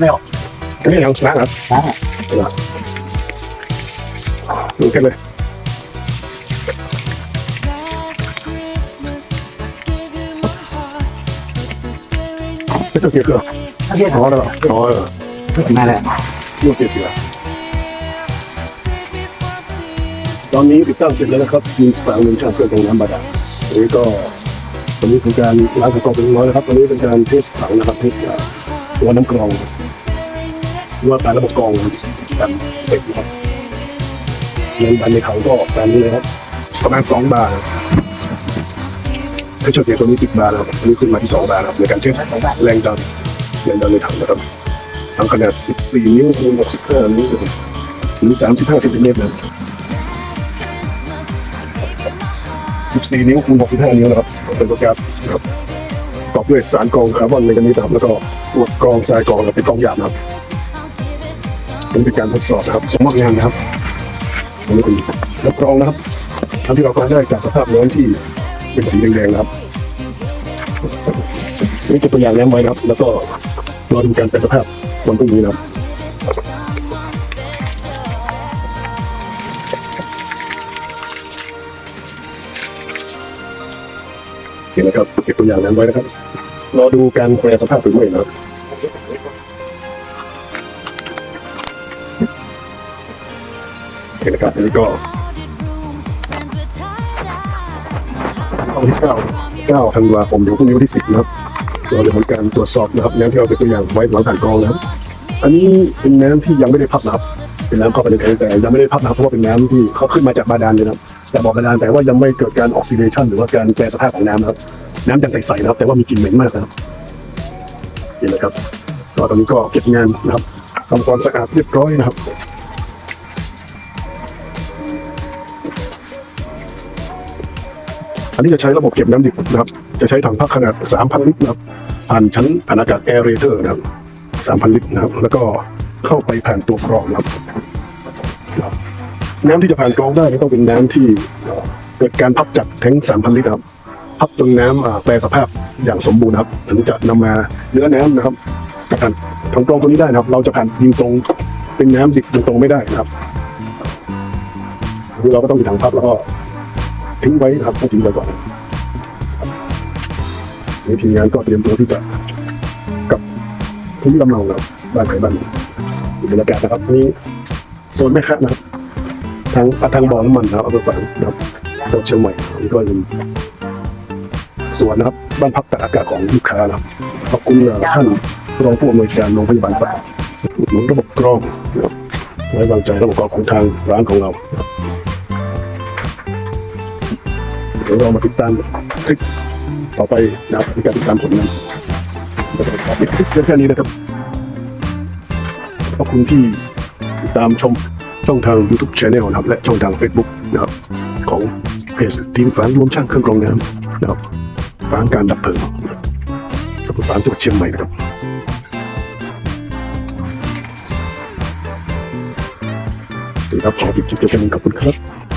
ไม่ออกอันนี้ยังล้างครับล้างอะดูแค่เลยไม่ต้องเสียเครื่องถ้าเรียกอ๋อแล้วอ๋อมาแล้วลูกเสียตอนนี้ติดตั้งเสร็จแล้วนะครับมีฝาเงินช่างเครื่องตรงน้ำบาดาลอันนี้ก็ตอนนี้เป็นการล้างกระกองเป็นน้อยนะครับตอนนี้เป็นการเทสถังนะครับเทสตัวน้ำกรอง ว่าการระบบกองการเสร็จนะครับแรงดันในถังก็ตามนี้เลยครับประมาณสองบาร์ถ้าช่วยเสียตัวนี้สิบบาร์นะครับอันนี้ขึ้นมาที่สองบาร์นะครับในการเทสแรงดันแรงดันในถังนะครับทำขนาด14นิ้วคูณ65นิ้วนะครับหรือ35เซนติเมตรนะ14นิ้วคูณ65นิ้วนะครับเป็นโปรแกรมนะครับประกอบด้วยสารกรองคาร์บอนในกันนี้ครับแล้วก็ตัวกรองทรายกรองนะครับเป็นกรองหยาบนะครับ นี่เป็นการทดสอบนะครับสมมติงานนะครับอันนี้เป็นน้ำกรองนะครับทำที่เรากรองได้จากสภาพน้ำที่เป็นสีแดงๆนะครับนี่เป็นตัวอย่างน้ำไว้นะครับ แล้วก็รอดูการแปลสภาพวันพรุ่งนี้นะครับโอเคนะครับเก็บตัวอย่างนั้นไว้นะครับรอดูการแปลสภาพหรือไม่นะครับ เคนะครับอันนี้ก็เอาที่เก้าเก้าธันวาคมเดี๋ยวพรุ่งนี้วันที่สิบนะครับ เราจะทำการตรวจสอบนะครับน้ำที่เราเป็นตัวอย่างไว้หลังผ่านกรองนะครับ อันนี้เป็นน้ำที่ยังไม่ได้พับนะครับ เป็นน้ำเข้าไปในแทงแต่ยังไม่ได้พับนะครับเพราะว่าเป็นน้ำที่เขาขึ้นมาจากบาดาลเลยนะครับจากบ่อบาดาลแต่ว่ายังไม่เกิดการออกซิเดชันหรือว่าการแปรสภาพของน้ำนะครับ น้ำยังใสๆนะครับ แต่ว่ามีกลิ่นเหม็นมากนะครับเห็นไหมครับก็ตอนนี้ก็เก็บงานนะครับทำความสะอาดเรียบร้อยนะครับ อันนี้จะใช้ระบบเก็บน้ำดิบนะครับ จะใช้ถังพักขนาด 3,000 ลิตรนะครับ ผ่านชั้นผ่านอากาศแอร์เรเตอร์นะครับ 3,000 ลิตรนะครับ แล้วก็เข้าไปผ่านตัวกรองนะครับ น้ำที่จะผ่านกรองได้ต้องเป็นน้ำที่เกิดการพับจากแทง3,000 ลิตรครับ พับจนน้ำแปลสภาพอย่างสมบูรณ์นะครับ ถึงจะนำมาเนื้อน้ำนะครับผ่านทางกรองตัวนี้ได้นะครับ เราจะผ่านยิงตรงเป็นน้ำดิบตรงไม่ได้นะครับคือเราก็ต้องมีถังพับแล้วก็ ทิ้งไว้นะครับต้องทิ้งไว้ก่อนนี่ทีมงานก็เตรียมตัวที่จะกับพื้นที่ลำเนาครับบ้านใครบ้านมันดูบรรยากาศนะครับนี่โซนแม่ค้านะครับทางทางบ่อน้ำมันนะครับเอาไปฝังนะครับจังหวัดเชียงใหม่นี่ก็เป็นสวนนะครับ บ้านพักตากอากาศของลูกค้านะครับขอบคุณท่านรองผู้อำนวยการโรงพยาบาลฝางหนุนระบบกรองนะครับไว้วางใจระบบกรองของทางร้านของเรา ดี๋ยวเรามาติดตามคลิปต่อไปนะครับในการติดตามผลงานแล้วก็ขอปิดคลิปเพียงแค่นี้นะครับขอบคุณที่ติดตามชมช่องทาง YouTube Channel นะครับ และช่องทาง Facebook นะครับของเพจทีมฝางรวมช่างเครื่องกรองน้ำนะครับฝางการดับเพลิงนะครับขอบคุณฝางจังหวัดเชียงใหม่นะครับสวัสดีครับขอปิดคลิปเพียงแค่นี้ขอบคุณครับ